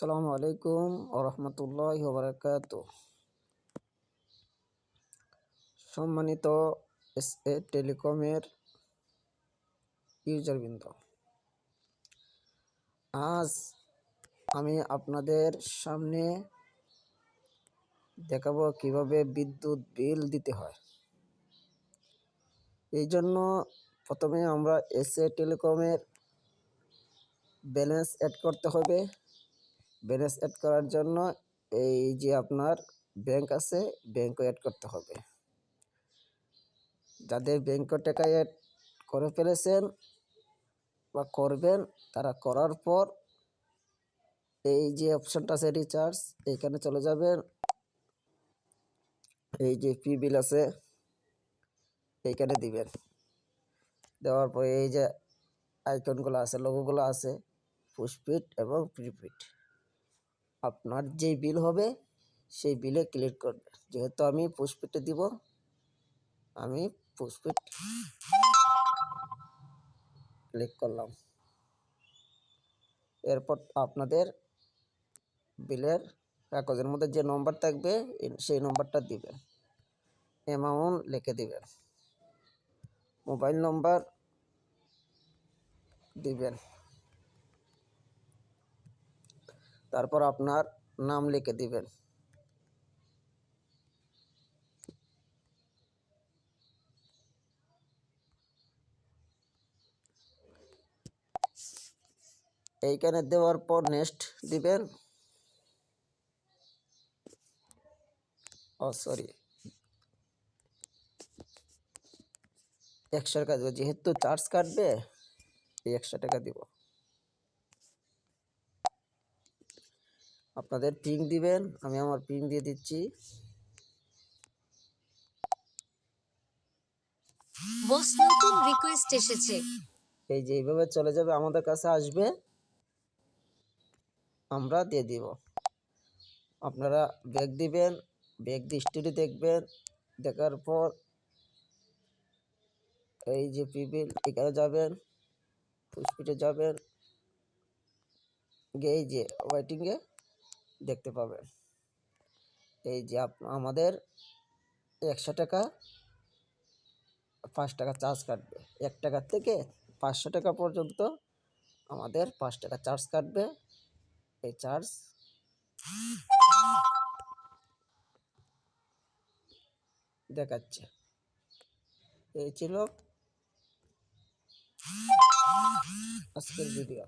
আসসালামু আলাইকুম ওরহমতুল্লাহ বারাকাত সম্মানিত এস এ টেলিকমের ইউজারবৃন্দ, আজ আমি আপনাদের সামনে দেখাবো কীভাবে বিদ্যুৎ বিল দিতে হয়। এই জন্য প্রথমে আমরা এস এ টেলিকমের ব্যালেন্স অ্যাড করতে হবে। ব্যালেন্স অ্যাড করার জন্য এই যে আপনার ব্যাংক আছে ব্যাংকও অ্যাড করতে হবে। যাদের ব্যাংক টাকা অ্যাড করে ফেলেছেন বা করবেন, তারা করার পর এই যে অপশানটা আছে রিচার্জ এইখানে চলে যাবেন। এই যে পি বিল আছে এইখানে দিবেন। দেওয়ার পরে এই যে আইকনগুলো আছে লোগোগুলো আছে পোস্টপেড এবং প্রিপেড আপনার যেই বিল হবে, সেই বিলে ক্লিক করবে। যেহেতু আমি পোস্টপেডে দিব, আমি পোস্টপেড ক্লিক করলাম। এরপর আপনাদের বিলের কাগজের মধ্যে যে নম্বর থাকবে সেই নম্বরটা দিবেন অ্যামাউন্ট লিখে দিবেন মোবাইল নম্বর দিবেন। তারপর আপনার নাম লিখে দিবেন। এইখানে দেওয়ার পর নেক্সট দিবেন। ও সরি একশো টাকা দেবো। যেহেতু চার্জ কাটবে, এই একশো টাকা দিব। আপনাদের পিং দিবেন আমি আমার পিং দিয়ে দিচ্ছি। বস নতুন রিকোয়েস্ট এসেছে। এই যে এইভাবে চলে যাবে আমাদের কাছে আসবে। আমরা দিয়ে দিব। আপনারা ব্যাগ দিবেন ব্যাগ দিয়ে স্টোরি দেখবেন। দেখার পর এই যে পিবিল এখানে যাবেন ফুসপিটে যাবেন। গিয়ে যে ওয়েটিংয়ে দেখতে পাবেন এই যে আমাদের একশো টাকা, পাঁচ টাকা চার্জ কাটবে। এক টাকা থেকে পাঁচশো টাকা পর্যন্ত আমাদের পাঁচ টাকা চার্জ কাটবে। এই চার্জ দেখাচ্ছে। এই ছিল আজকের ভিডিও।